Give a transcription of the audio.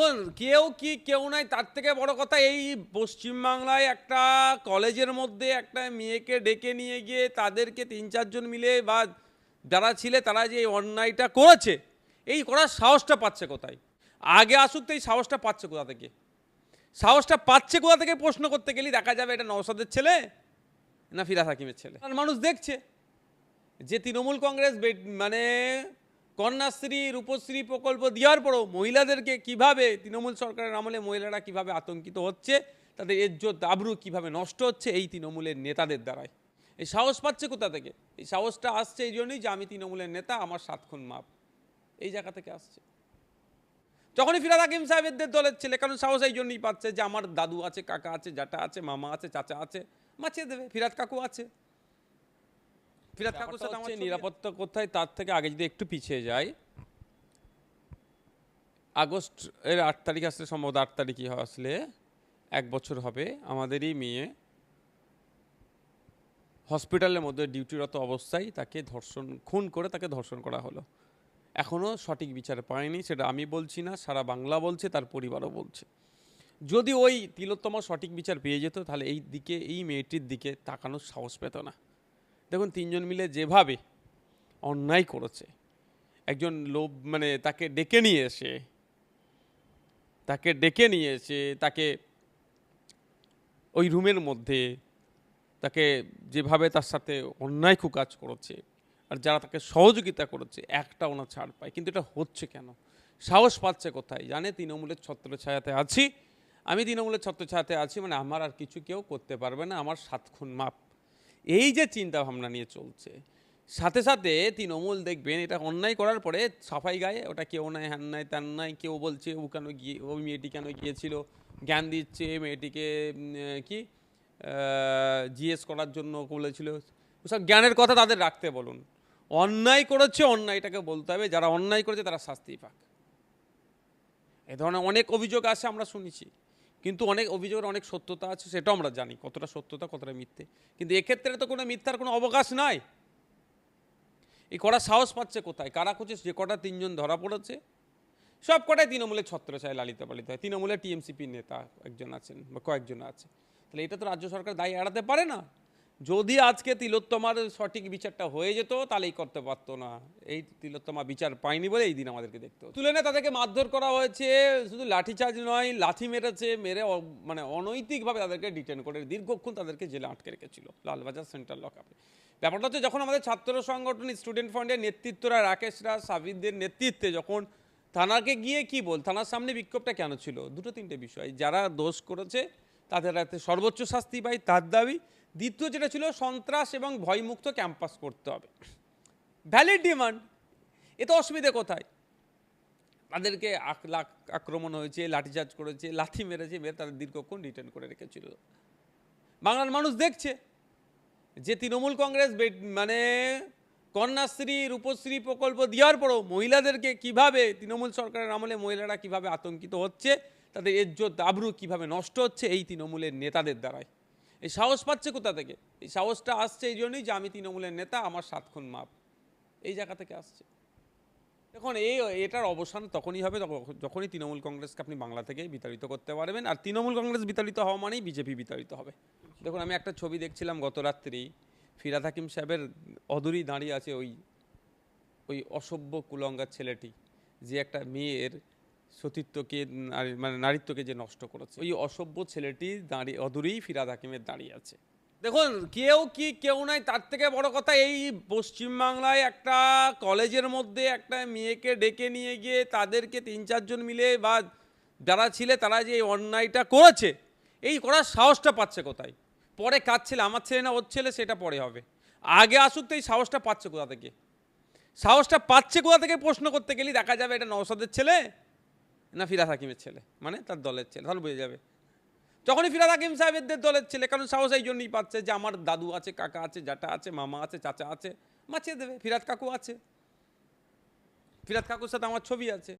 দেখুন, কেউ কি, কেউ নাই, তার থেকে বড় কথা এই পশ্চিমবাংলায় একটা কলেজের মধ্যে একটা মেয়েকে ডেকে নিয়ে গিয়ে তাদেরকে তিন, চারজন মিলে বা যারা ছিলে তারা যে এই অন্যায়টা করেছে, এই করার সাহসটা পাচ্ছে কোথায়? আগে আসুক তো এই সাহসটা পাচ্ছে কোথা থেকে? সাহসটা পাচ্ছে কোথা থেকে প্রশ্ন করতে গেলে দেখা যাবে এটা নওসাদের ছেলে না ফিরাজ হাকিমের ছেলে। মানুষ দেখছে যে তৃণমূল কংগ্রেস মানে কন্যাশ্রী, রূপশ্রী প্রকল্প দেওয়ার পরও মহিলাদেরকে কীভাবে, তৃণমূল সরকারের আমলে মহিলারা কীভাবে আতঙ্কিত হচ্ছে, তাদের ইজ্জত আবরু কীভাবে নষ্ট হচ্ছে, এই তৃণমূলের নেতাদের দ্বারাই। এই সাহস পাচ্ছে কোথা থেকে? এই সাহসটা আসছে এই জন্যই যে আমি তৃণমূলের নেতা, আমার সাতক্ষণ মাপ। এই জায়গা থেকে আসছে। যখনই ফিরাদ হাকিম সাহেবদের দলের ছেলে, কারণ সাহস এই জন্যই পাচ্ছে যে আমার দাদু আছে, কাকা আছে জ্যাঠা আছে, মামা আছে, চাচা আছে মাছিয়ে দেবে, ফিরাদ কাকু আছে। ফিরাদ কাকুর সাথে আমার নিরাপত্তা কোথায় তার থেকে আগে যদি একটু পিছিয়ে যাই আগস্ট এর আট তারিখ আসলে সম্ভবত আট তারিখই আসলে এক বছর হবে। আমাদেরই মেয়ে হসপিটালের মধ্যে ডিউটিরত অবস্থায় তাকে ধর্ষণ খুন করে তাকে ধর্ষণ করা হলো। এখনও সঠিক বিচার পায়নি সেটা আমি বলছি না সারা বাংলা বলছে তার পরিবারও বলছে। যদি ওই তিলোত্তমা সঠিক বিচার পেয়ে যেত তাহলে এই দিকে এই মেয়েটির দিকে তাকানোর সাহস পেত না। দেখুন, তিনজন মিলে যেভাবে অন্যায় করেছে, একজন লোভ মানে তাকে ডেকে নিয়ে এসে, তাকে ডেকে নিয়ে এসে, তাকে ওই রুমের মধ্যে, তাকে যেভাবে তার সাথে অন্যায় কাজ করেছে, আর যারা তাকে সহযোগিতা করেছে, একটা ওনা ছাড় পায়। কিন্তু এটা হচ্ছে কেন? সাহস পাচ্ছে কোথায়? জানে তৃণমূলের ছত্র ছায়াতে আছি। আমি তৃণমূলের ছত্র ছায়াতে আছি মানে আমার আর কিছু কেউ করতে পারবে না, আমার সাত খুন মাপ। এই যে চিন্তা ভাবনা নিয়ে চলছে, সাথে সাথে তৃণমূল দেখবেন এটা অন্যায় করার পরে সাফাই গায়ে ওটা কেউ নাই, হ্যান নাই, ত্যান নাই, কেউ বলছে ও কেন গিয়ে ওই মেয়েটি কেন গিয়েছিল, জ্ঞান দিচ্ছে, মেয়েটিকে কি জিএস করার জন্য বলেছিল। ওসব জ্ঞানের কথা তাদের রাখতে বলুন। অন্যায় করেছে, অন্যায়টাকে বলতে হবে, যারা অন্যায় করেছে তারা শাস্তি পাক। এ ধরনের অনেক অভিযোগ আছে আমরা শুনেছি। কিন্তু অনেক অভিযোগের অনেক সত্যতা আছে, সেটাও আমরা জানি, কতটা সত্যতা, কতটা মিথ্যে। কিন্তু এক্ষেত্রে তো কোনো মিথ্যার কোনো অবকাশ নাই। এই কড়া সাহস পাচ্ছে কোথায়? কারা খুঁজে? যে কটা তিনজন ধরা পড়েছে, সব কটাই তৃণমূলের ছত্রছায় লালিত পালিত হয়। তৃণমূলের টিএমসিপি নেতা একজন আছেন বা কয়েকজন আছে। তাহলে এটা তো রাজ্য সরকার দায়ী এড়াতে পারে না। যদি আজকে তিলোত্তমার সঠিক বিচারটা হয়ে যেত, তাহলেই করতে পারতো না। এই তিলোত্তমা বিচার পায়নি বলে এই দিন আমাদেরকে দেখতে। তুলে নিয়ে তাদেরকে মারধর করা হয়েছে, শুধু লাঠিচার্জ নয় লাঠি মেরেছে, মেরে মানে অনৈতিকভাবে তাদেরকে ডিটেন করে, দীর্ঘক্ষণ তাদেরকে জেলে আটকে রেখেছিল লালবাজার সেন্ট্রাল লকআপে। ব্যাপারটা হচ্ছে, যখন আমাদের ছাত্র সংগঠন স্টুডেন্ট ফান্ডের নেতৃত্বরা রাকেশরা, সাবিদদের নেতৃত্বে যখন থানাকে গিয়ে কি বল, থানার সামনে বিক্ষোভটা কেন ছিল? দুটো তিনটে বিষয়। যারা দোষ করেছে, তাদের হাতে সর্বোচ্চ শাস্তি পাই তার দাবি দ্বিতীয় যেটা ছিল সন্ত্রাস এবং ভয়মুক্ত ক্যাম্পাস করতে হবে। ভ্যালিড ডিমান্ড এ তো অসুবিধে কোথায়? তাদেরকে আক্রমণ হয়েছে, লাঠিচার্জ করেছে, লাথি মেরেছে, মেরে তাদের দীর্ঘক্ষণ রিটার্ন করে রেখেছিল। বাংলার মানুষ দেখছে যে তৃণমূল কংগ্রেস মানে কন্যাশ্রী, রূপশ্রী প্রকল্প দেওয়ার পরও মহিলাদেরকে কীভাবে, তৃণমূল সরকারের আমলে মহিলারা কীভাবে আতঙ্কিত হচ্ছে, তাদের ইজ্জত আবরু কীভাবে নষ্ট হচ্ছে, এই তৃণমূলের নেতাদের দ্বারাই। এই সাহস পাচ্ছে কোথা থেকে? এই সাহসটা আসছে এই জন্যই যে আমি তৃণমূলের নেতা, আমার সাত খুন মাপ। এই জায়গা থেকে আসছে। দেখুন, এই, এটার অবসান তখনই হবে যখনই তৃণমূল কংগ্রেসকে আপনি বাংলা থেকে বিতাড়িত করতে পারবেন। আর তৃণমূল কংগ্রেস বিতাড়িত হওয়া মানেই বিজেপি বিতাড়িত হবে। দেখুন, আমি একটা ছবি দেখছিলাম গত রাত্রি ফিরাদ হাকিম সাহেবের অদূরেই দাঁড়িয়ে আছে ওই ওই অসভ্য কুলঙ্গার ছেলেটি। যে একটা মেয়ের সতীত্বকে মানে নারীত্বকে যে নষ্ট করেছে। ওই অসভ্য ছেলেটি দাঁড়িয়ে অদূরেই ফিরাদ হাকিমের দাঁড়িয়ে আছে। দেখুন কেউ কি কেউ নাই তার থেকে বড় কথা এই পশ্চিমবাংলায় একটা কলেজের মধ্যে একটা মেয়েকে ডেকে নিয়ে গিয়ে তাদেরকে তিন চারজন মিলে বা যারা ছিলে তারা যে এই অন্যায়টা করেছে এই করার সাহসটা পাচ্ছে কোথায়? পরে কাজ ছেলে আমার ছেলে না ওর ছেলে সেটা পরে হবে। আগে আসুক তো এই সাহসটা পাচ্ছে কোথা থেকে? সাহসটা পাচ্ছে কোথা থেকে প্রশ্ন করতে গেলে দেখা যাবে এটা নওসাদের ছেলে? না ফিরাজ হাকিমের ছেলে। মানে তার দলের ছেলে, তাহলে বুঝে যাবে। যখনই ফিরাদ হাকিম সাহেবদের দলের ছেলে, কারণ সাহস এই জন্যই পাচ্ছে যে আমার দাদু আছে, কাকা আছে, জাটা আছে, মামা আছে, চাচা আছে, মাছিয়ে দেবে, ফিরাদ কাকু আছে। ফিরাজ কাকুর সাথে আমার ছবি আছে।